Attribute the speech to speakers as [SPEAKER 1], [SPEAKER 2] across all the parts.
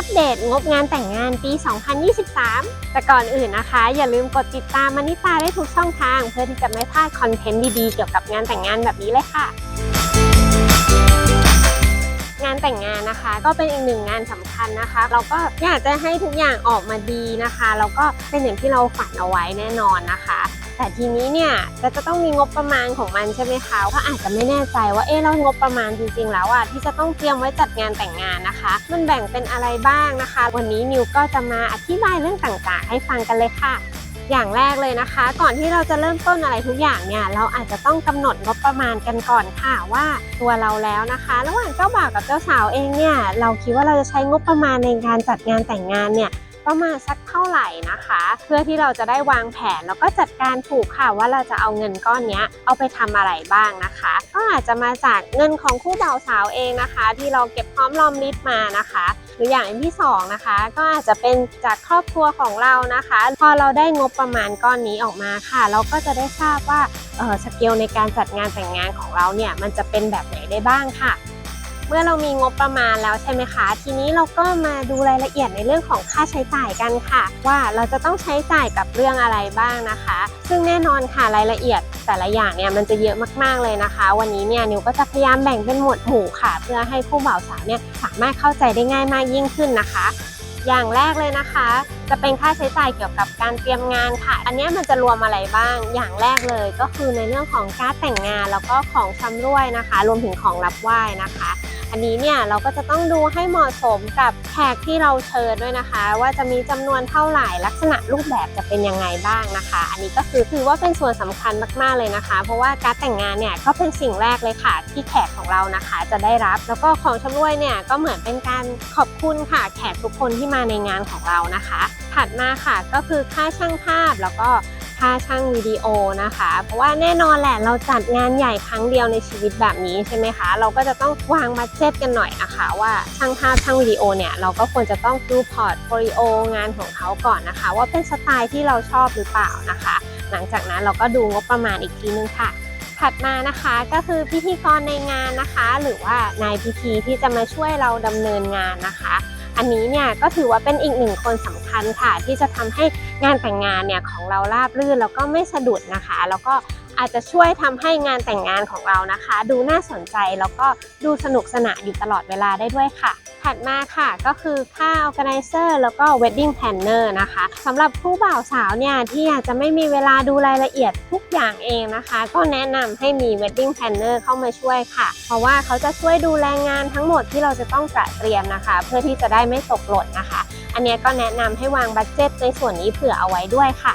[SPEAKER 1] อัปเดตงบงานแต่งงานปี 2023 แต่ก่อนอื่นนะคะ อย่าลืมกดติดตามมานิตาได้ทุกช่องทาง เพื่อที่จะไม่พลาดคอนเทนต์ดีๆ เกี่ยวกับงานแต่งงานแบบนี้เลยค่ะ งานแต่งงานนะคะก็เป็นอีกหนึ่งงานสำคัญนะคะ เราก็อยากจะให้ทุกอย่างออกมาดีนะคะแล้วก็เป็นอย่างที่เราฝันเอาไว้แน่นอนนะคะ แต่ทีนี้เนี่ยก็จะต้องมีงบประมาณของมันใช่ไหมคะก็อาจจะไม่แน่ใจว่าเอ๊ะแล้วงบประมาณจริงๆ แล้วอะที่จะต้องเตรียมไว้จัดงานแต่งงานนะคะ มันแบ่งเป็นอะไรบ้างนะคะ วันนี้นิวก็จะมาอธิบายเรื่องต่างๆ ให้ฟังกันเลยค่ะอย่างแรกเลยนะคะ ก่อนที่เราจะเริ่มต้นอะไรทุกอย่างเนี่ยเราอาจจะต้องกำหนดงบประมาณกันก่อนค่ะว่าตัวเราแล้วนะคะ ระหว่างเจ้าบ่าวกับเจ้าสาวเองเนี่ยเราคิดว่าเราจะใช้งบประมาณในการจัดงานแต่งงานเนี่ย ประมาณสักเท่าไหร่นะคะ เพื่อที่เราจะได้วางแผนแล้วก็จัดการถูกค่ะว่าเราจะเอาเงินก้อนนี้เอาไปทำอะไรบ้างนะคะ ก็อาจจะมาจากเงินของคู่บ่าวสาวเองนะคะ ที่เราเก็บพร้อมรอมริบมานะคะ หรืออย่างที่สองนะคะ ก็อาจจะเป็นจากครอบครัวของเรานะคะ พอเราได้งบประมาณก้อนนี้ออกมาค่ะ เราก็จะได้ทราบว่าเออสเกลในการจัดงานแต่งงานของเราเนี่ยมันจะเป็นแบบไหนได้บ้างค่ะ เมื่อเรามีงบประมาณแล้วใช่ไหมคะ ทีนี้เราก็มาดูรายละเอียดในเรื่องของค่าใช้จ่ายกันค่ะ ว่าเราจะต้องใช้จ่ายกับเรื่องอะไรบ้างนะคะ ซึ่งแน่นอนค่ะรายละเอียดแต่ละอย่างเนี่ยมันจะเยอะมากๆเลยนะคะ วันนี้เนี่ยนิวก็จะพยายามแบ่งเป็นหมวดหมู่ค่ะ เพื่อให้ผู้บ่าวสาวเนี่ยสามารถเข้าใจได้ง่ายมากยิ่งขึ้นนะคะอย่างแรกเลยนะคะ จะเป็นค่าใช้จ่ายเกี่ยวกับการเตรียมงานค่ะ อันนี้มันจะรวมอะไรบ้าง อย่างแรกเลยก็คือในเรื่องของการแต่งงานแล้วก็ของชำร่วยนะคะ รวมถึงของรับไหว้นะคะ อันนี้เนี่ยเราก็จะต้องดูให้เหมาะสมกับแขกที่เราเชิญด้วยนะคะ ว่าจะมีจำนวนเท่าไหร่ลักษณะรูปแบบจะเป็นยังไงบ้างนะคะ อันนี้ก็คือถือว่าเป็นส่วนสำคัญมากๆเลยนะคะ เพราะว่าการแต่งงานเนี่ยก็เป็นสิ่งแรกเลยค่ะ ที่แขกของเรานะคะจะได้รับ แล้วก็ของชำร่วยเนี่ยก็เหมือนเป็นการขอบคุณค่ะแขกทุกคนที่มาในงานของเรานะคะ ถัดมาค่ะก็คือค่าช่างภาพแล้วก็ ค่าช่างวิดีโอนะคะ เพราะว่าแน่นอนแหละเราจัดงานใหญ่ครั้งเดียวในชีวิตแบบนี้ใช่ไหมคะ เราก็จะต้องวางบัดเจ็ตกันหน่อยนะคะว่าช่างภาพช่างวิดีโอเนี่ยเราก็ควรจะต้องดูพอร์ตโฟลิโองานของเขาก่อนนะคะ ว่าเป็นสไตล์ที่เราชอบหรือเปล่านะคะ หลังจากนั้นเราก็ดูงบประมาณอีกทีนึงค่ะถัดมานะคะก็คือพิธีกรในงานนะคะ หรือว่านายพิธีที่จะมาช่วยเราดำเนินงานนะคะ อันนี้เนี่ยก็ถือว่าเป็นอีกหนึ่งคนสำคัญค่ะ ที่จะทำให้งานแต่งงานเนี่ยของเราราบรื่นแล้วก็ไม่สะดุดนะคะ แล้วก็ อาจจะช่วยทำให้งานแต่งงานของเรานะคะ ดูน่าสนใจแล้วก็ดูสนุกสนานอยู่ตลอดเวลาได้ด้วยค่ะ ถัดมาค่ะก็คือค่า organizer แล้วก็ wedding planner นะคะสำหรับผู้บ่าวสาวเนี่ยที่อาจจะไม่มีเวลาดูรายละเอียดทุกอย่างเองนะคะ ก็แนะนำให้มี wedding planner เข้ามาช่วยค่ะ เพราะว่าเขาจะช่วยดูแลงานทั้งหมดที่เราจะต้องตระเตรียมนะคะ เพื่อที่จะได้ไม่ตกหล่นนะคะ อันนี้ก็แนะนำให้วางบัตเจ็ตในส่วนนี้เผื่อเอาไว้ด้วยค่ะ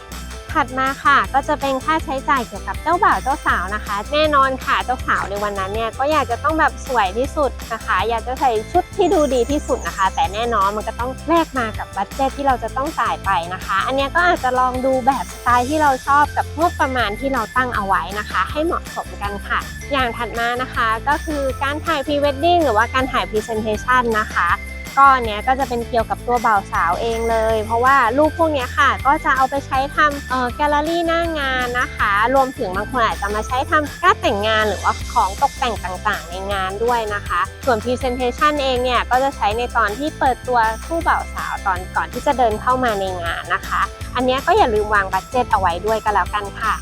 [SPEAKER 1] ถัดมาค่ะ ก็จะเป็นค่าใช้จ่ายเกี่ยวกับเจ้าบ่าวเจ้าสาวนะคะ แน่นอนค่ะเจ้าสาวในวันนั้นเนี่ยก็อยากจะต้องแบบสวยที่สุดนะคะ อยากจะใส่ชุดที่ดูดีที่สุดนะคะ แต่แน่นอนมันก็ต้องแลกมากับบัตเจตที่เราจะต้องจ่ายไปนะคะ อันนี้ก็อาจจะลองดูแบบสไตล์ที่เราชอบกับงบประมาณที่เราตั้งเอาไว้นะคะ ให้เหมาะสมกันค่ะ อย่างถัดมานะคะก็คือการถ่ายพรีเวดดิ้งหรือว่าการถ่ายพรีเซนเทชันนะคะ ก็เนี้ยก็จะเป็นเกี่ยวกับตัวบ่าวสาวเองเลย เพราะว่ารูปพวกเนี้ยค่ะ ก็จะเอาไปใช้ทำเอ่อแกลเลอรี่หน้างานนะคะ รวมถึงบางคนอาจจะมาใช้ทำการดแต่งงานหรือว่าของตกแต่งต่างๆ ในงานด้วยนะคะ ส่วน Presentation เองเนี่ยก็จะใช้ในตอนที่เปิดตัวคู่บ่าวสาวตอนก่อนที่จะเดินเข้ามาในงานนะคะ อันนี้ก็อย่าลืมวางบัตเจ็ตเอาไว้ด้วยกันแล้วกันค่ะ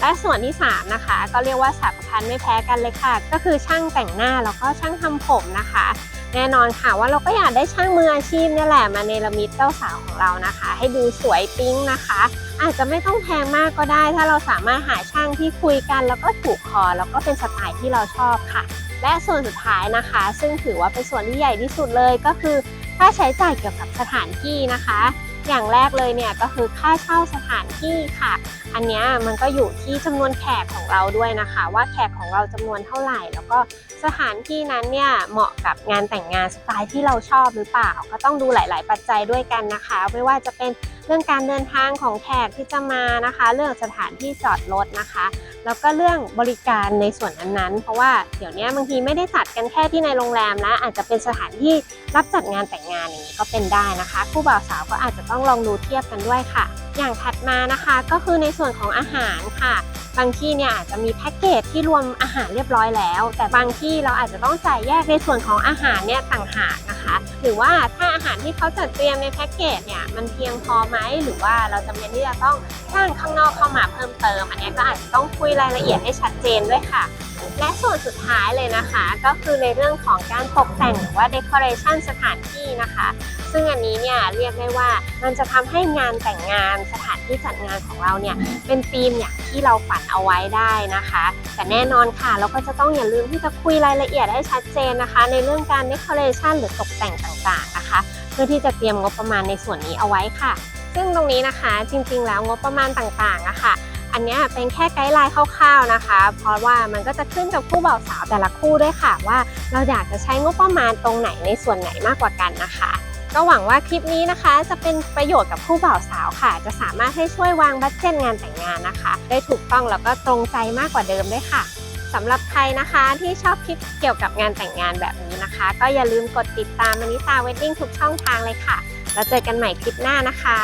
[SPEAKER 1] และส่วนที่3นะคะก็เรียกว่าสำคัญไม่แพ้กันเลยค่ะ ก็คือช่างแต่งหน้าแล้วก็ช่างทำผมนะคะ แน่นอนค่ะว่าเราก็อยากได้ช่างมืออาชีพนี่แหละมาเนรมิตเจ้าสาวของเรานะคะ ให้ดูสวยปิ๊งนะคะ อาจจะไม่ต้องแพงมากก็ได้ ถ้าเราสามารถหาช่างที่คุยกัน แล้วก็ถูกคอแล้วก็เป็นสไตล์ที่เราชอบค่ะ และส่วนสุดท้ายนะคะ ซึ่งถือว่าเป็นส่วนที่ใหญ่ที่สุดเลยก็คือค่าใช้จ่ายเกี่ยวกับสถานที่นะคะ อย่างแรกเลยเนี่ยก็คือค่าเช่าสถานที่ค่ะ อันเนี้ยมันก็อยู่ที่จำนวนแขกของเราด้วยนะคะ ว่าแขกของเราจำนวนเท่าไหร่ แล้วก็สถานที่นั้นเนี่ยเหมาะกับงานแต่งงานสไตล์ที่เราชอบหรือเปล่า ก็ต้องดูหลาย ๆ ปัจจัยด้วยกันนะคะ ไม่ว่าจะเป็นเรื่องการเดินทางของแขกที่จะมานะคะ เรื่องสถานที่จอดรถนะคะ แล้วก็เรื่องบริการในส่วนนั้นๆ เพราะว่าเดี๋ยวนี้บางทีไม่ได้จัดกันแค่ที่ในโรงแรมแล้วอาจจะเป็นสถานที่รับจัดงานแต่งงานอย่างนี้ก็เป็นได้นะคะ คู่บ่าวสาวก็อาจจะต้องลองดูเทียบกันด้วยค่ะ อย่างถัดมานะคะก็คือในส่วนของอาหารค่ะ บางที่เนี่ยอาจจะมีแพ็กเกจที่รวมอาหารเรียบร้อยแล้ว แต่บางที่เราอาจจะต้องจ่ายแยกในส่วนของอาหารเนี่ยต่างหากนะคะ หรือว่าถ้าอาหารที่เขาจัดเตรียมในแพ็กเกจเนี่ยมันเพียงพอไหมหรือว่าเราจำเป็นที่จะต้องจ้างข้างนอกเข้ามาเพิ่มเติม อันนี้ก็อาจจะต้องคุยรายละเอียดให้ชัดเจนด้วยค่ะ และส่วนสุดท้ายเลยนะคะ ก็คือในเรื่องของการตกแต่งหรือว่า decoration สถานที่นะคะ ซึ่งอันนี้เนี่ยเรียกได้ว่ามันจะทำให้งานแต่งงานสถานที่จัดงานของเราเนี่ยเป็นธีมอย่างที่เราฝันเอาไว้ได้นะคะ แต่แน่นอนค่ะเราก็จะต้องอย่าลืมที่จะคุยรายละเอียดให้ชัดเจนนะคะ ในเรื่องการ decoration หรือตกแต่งต่างๆนะคะ เพื่อที่จะเตรียมงบประมาณในส่วนนี้เอาไว้ค่ะ ซึ่งตรงนี้นะคะจริงๆแล้วงบประมาณต่างๆอะค่ะ อันนี้เป็นแค่ไกด์ไลน์คร่าวๆนะคะ เพราะว่ามันก็จะขึ้นกับคู่บ่าวสาวแต่ละคู่ด้วยค่ะ ว่าเราอยากจะใช้งบประมาณตรงไหนในส่วนไหนมากกว่ากันนะคะ ก็หวังว่าคลิปนี้นะคะ จะเป็นประโยชน์กับคู่บ่าวสาวค่ะ จะสามารถให้ช่วยวางบัตเจ็ตงานแต่งงานนะคะ ได้ถูกต้องแล้วก็ตรงใจมากกว่าเดิมด้วยค่ะสำหรับใครนะคะที่ชอบคลิปเกี่ยวกับงานแต่งงานแบบนี้นะคะ ก็อย่าลืมกดติดตามมานิตาเวดดิ้งทุกช่องทางเลยค่ะ แล้วเจอกันใหม่คลิปหน้านะคะ